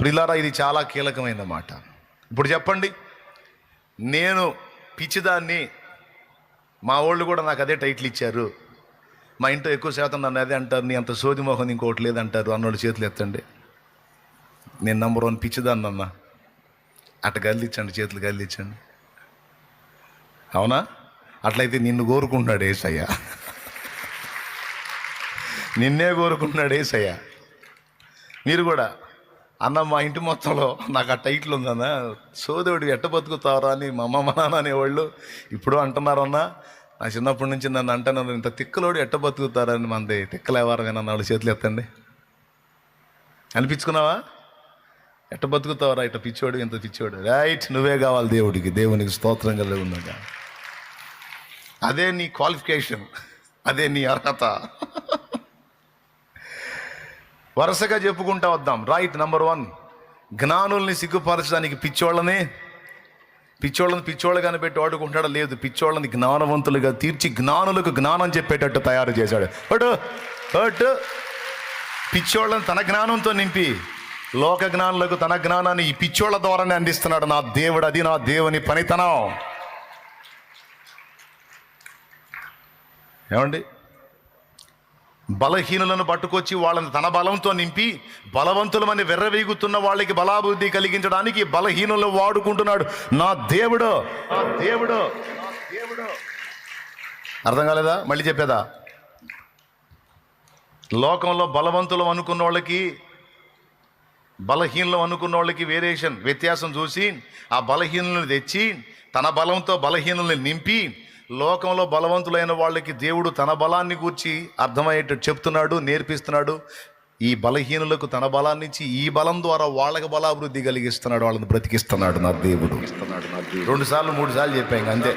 ప్రిలారా ఇది చాలా కీలకమైన మాట ఇప్పుడు చెప్పండి నేను పిచ్చిదాన్ని మా వాళ్ళు కూడా నాకు అదే టైటిల్ ఇచ్చారు. మా ఇంట్లో ఎక్కువ శాతం నన్ను అదే అంటారు నీ అంత సోది మొహం ఇంకోటి లేదంటారు అన్నోళ్ళు చేతులు ఎత్తండి. నేను నంబర్ వన్ పిచ్చిదాన్ని అన్న. అట్ట గల్లిచ్చండి చేతులు గల్లిచ్చండి. అవునా? అట్లయితే నిన్ను కోరుకుంటున్నాడు ఏసయ్య. నిన్నే కోరుకుంటున్నాడు ఏసయ్య. మీరు కూడా అన్న మా ఇంటి మొత్తంలో నాకు ఆ టైటిల్ ఉందన్న. సోదరుడు ఎట్ట బతుకుతావరా అని మా అమ్మ మా నాన్న అనేవాళ్ళు ఇప్పుడు అంటున్నారు నా చిన్నప్పటి నుంచి నన్ను అంటున్నారు ఇంత తిక్కలోడు ఎట్ట బతుకుతారని మంది తిక్కలేవారని అన్నాడు చేతులు ఎత్తండి. అనిపించుకున్నావా? ఎట్ట బతుకుతావరా ఇట్ట పిచ్చోడు ఇంత పిచ్చోడు. రైట్ నువ్వే కావాలి దేవుడికి దేవునికి స్తోత్రం కలిగి ఉందగా అదే నీ క్వాలిఫికేషన్ అదే నీ అర్హత. వరుసగా చెప్పుకుంటా వద్దాం. రైట్ నంబర్ వన్ జ్ఞానుల్ని సిగ్గుపరచడానికి పిచ్చోళ్ళని పిచ్చోళ్ళని పిచ్చోళ్ళగానే పెట్టి వాడుకుంటాడో లేదు పిచ్చోళ్ళని జ్ఞానవంతులుగా తీర్చి జ్ఞానులకు జ్ఞానం చెప్పేటట్టు తయారు చేశాడు. బట్ బట్ పిచ్చోళ్ళని తన జ్ఞానంతో నింపి లోక జ్ఞానులకు తన జ్ఞానాన్ని ఈ పిచ్చోళ్ళ ద్వారానే అందిస్తున్నాడు నా దేవుడు. అది నా దేవుని పనితనం. ఏమండి? బలహీనులను పట్టుకొచ్చి వాళ్ళని తన బలంతో నింపి బలవంతులమని వెర్రవేగుతున్న వాళ్ళకి బలాభివృద్ధి కలిగించడానికి బలహీనులను వాడుకుంటున్నాడు. నా దేవుడు నా దేవుడు దేవుడు. అర్థం కాలేదా? మళ్ళీ చెప్పేదా? లోకంలో బలవంతులం అనుకున్న వాళ్ళకి బలహీనలు అనుకున్న వాళ్ళకి వేరియేషన్ వ్యత్యాసం చూసి ఆ బలహీనులను తెచ్చి తన బలంతో బలహీనుల్ని నింపి లోకంలో బలవంతులైన వాళ్ళకి దేవుడు తన బలాన్ని గూర్చి అర్థమయ్యేటట్టు చెప్తున్నాడు నేర్పిస్తున్నాడు. ఈ బలహీనులకు తన బలాన్ని ఇచ్చి ఈ బలం ద్వారా వాళ్ళకి బలాభివృద్ధి కలిగిస్తున్నాడు వాళ్ళని బ్రతికిస్తున్నాడు నా దేవుడు. రెండు సార్లు మూడు సార్లు చెప్పాను అంతే.